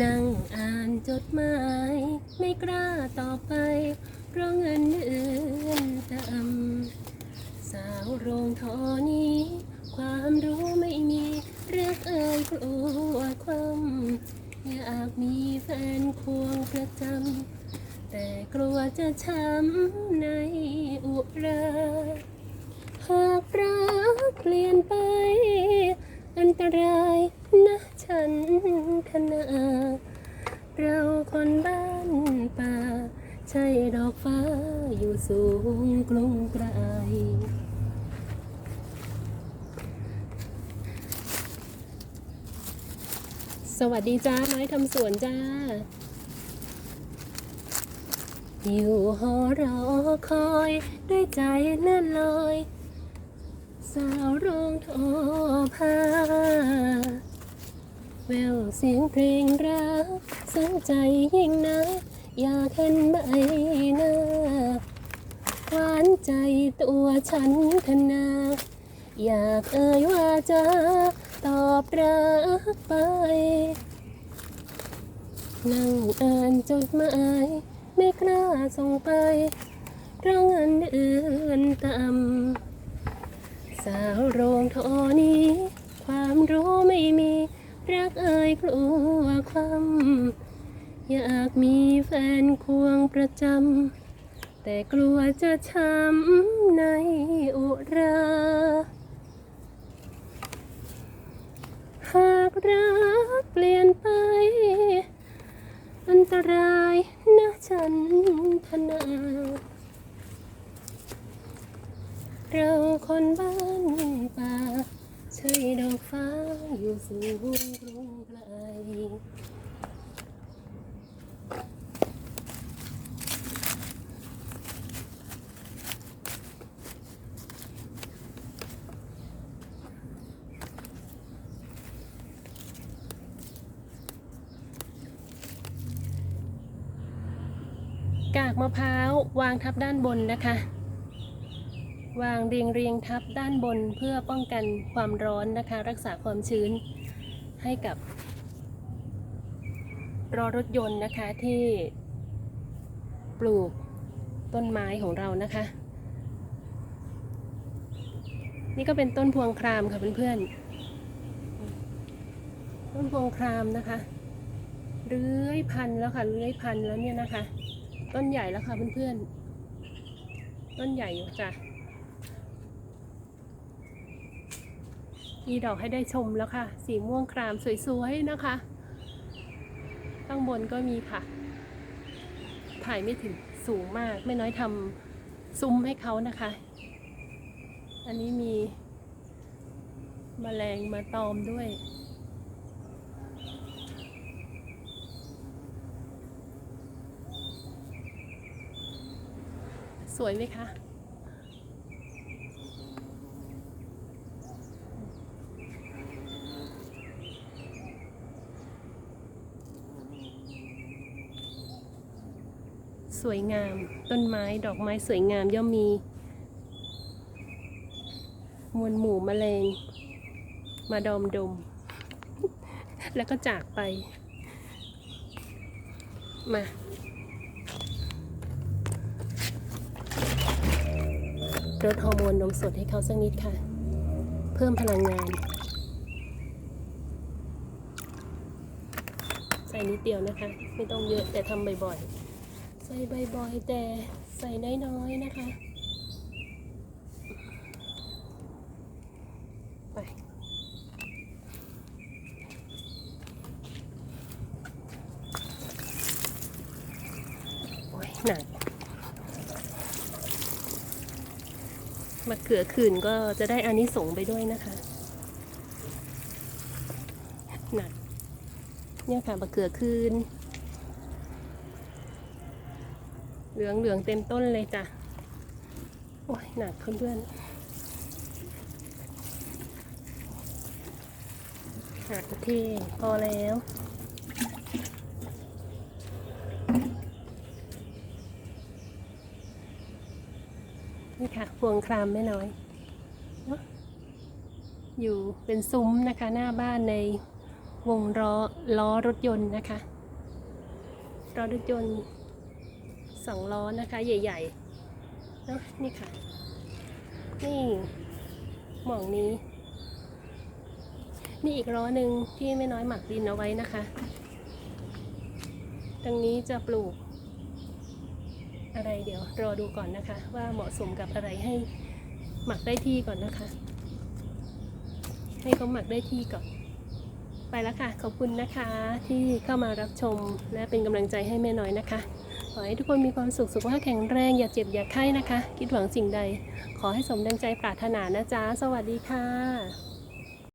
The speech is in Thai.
นั่งอ่านจดหมายไม่กล้าต่อไป เพราะเงินเดือนต่ำสาวโรงทอนี้ ความรู้ไม่มีเรักเอ่ยกลัวความอยากมีแฟนควงประจำแต่กลัวจะช้ำในอุราหากรักเปลี่ยนไป อันตรายนะฉันขนาด เราคนบ้านป่า ใช่ดอกฟ้าอยู่สูงกรุงไกลสวัสดีจ้า ไม้ทำสวนจ้า อยู่หอรอคอยด้วยใจเลื่อนลอย สาวโรงทอผ้า ววเสียงเพลงรักสนใจยิ่งนะอยากเห็นใบหน้าหวานใจตัวฉันขนา อยากเอ่ยว่าจะตอบรักไป นั่งอ่านจดหมายไม่กล้าส่งไปเพราะเงินเดือนต่ำสาวโรงทอนี้ ความรู้ไม่มี รักเอ่ยกลัวความอยากมีแฟนควงประจำแต่กลัวจะช้ำในอุรา หากรักเปลี่ยนไป อันตรายนะฉันทนาเราคนบ้านป่า ช่ดอกฟ้าอยู่สูงกรุงไกลกากมะพร้าววางทับด้านบนนะคะ วางเรียงเรียงทับด้านบนเพื่อป้องกันความร้อนนะคะ รักษาความชื้นให้กับรอรถยนต์นะคะที่ปลูกต้นไม้ของเรานะคะ นี่ก็เป็นต้นพวงครามค่ะเพื่อนๆต้นพวงครามนะคะเลื้อยพันแล้วค่ะเลื้อยพันแล้วเนี่ยนะคะ ต้นใหญ่แล้วค่ะเพื่อนๆต้นใหญ่อยู่จ้ะ มีดอกให้ได้ชมแล้วค่ะ สีม่วงครามสวยๆนะคะ ข้างบนก็มีค่ะ ถ่ายไม่ถึงสูงมาก ไม่น้อยทำซุ้มให้เขานะคะ อันนี้มีมแมลงมาตอมด้วย สวยไหมคะ สวยงาม ต้นไม้ดอกไม้สวยงามย่อมมี มวลหมู่มแมลงมาดอมดม แล้วก็จากไป มาลดฮอร์โมนนมสดให้เขาสักนิดค่ะ เพิ่มพลังงาน ใส่นิดเดียวนะคะ ไม่ต้องเยอะแต่ทำบ่อยๆ ส่บ่อยๆแต่ใส่น้อยๆนะคะไปโอ้ยหนักมะเขือคืนก็จะได้อานิสงส์ไปด้วยนะคะหนักเนี่ยค่ะมะเขือคืน เหลืองเหลืองๆเต็มต้นเลยจ้ะ โอ้ยหนักเพื่อนๆหนักโอเค พอแล้วนี่ค่ะพวงครามแม่น้อยเนอะอยู่เป็นซุ้มนะคะหน้าบ้านในวงล้อล้อรถยนต์นะคะ ล้อรถยนต์ สองล้อนะคะ ใหญ่ๆเนาะนี่ค่ะ นี่หม่องนี้ นี่อีกล้อหนึ่งที่ไม่น้อยหมักดินเอาไว้นะคะ ตรงนี้จะปลูก อะไรเดี๋ยวรอดูก่อนนะคะ ว่าเหมาะสมกับอะไรให้หมักได้ที่ก่อนนะคะ ให้เขาหมักได้ที่ก่อนไปแล้วค่ะ ขอบคุณนะคะที่เข้ามารับชมและเป็นกำลังใจให้แม่น้อยนะคะ ขอให้ทุกคนมีความสุขสุขภาพแข็งแรง อย่าเจ็บอย่าไข้นะคะ คิดหวังสิ่งใด ขอให้สมดังใจปรารถนานะจ๊ะ สวัสดีค่ะ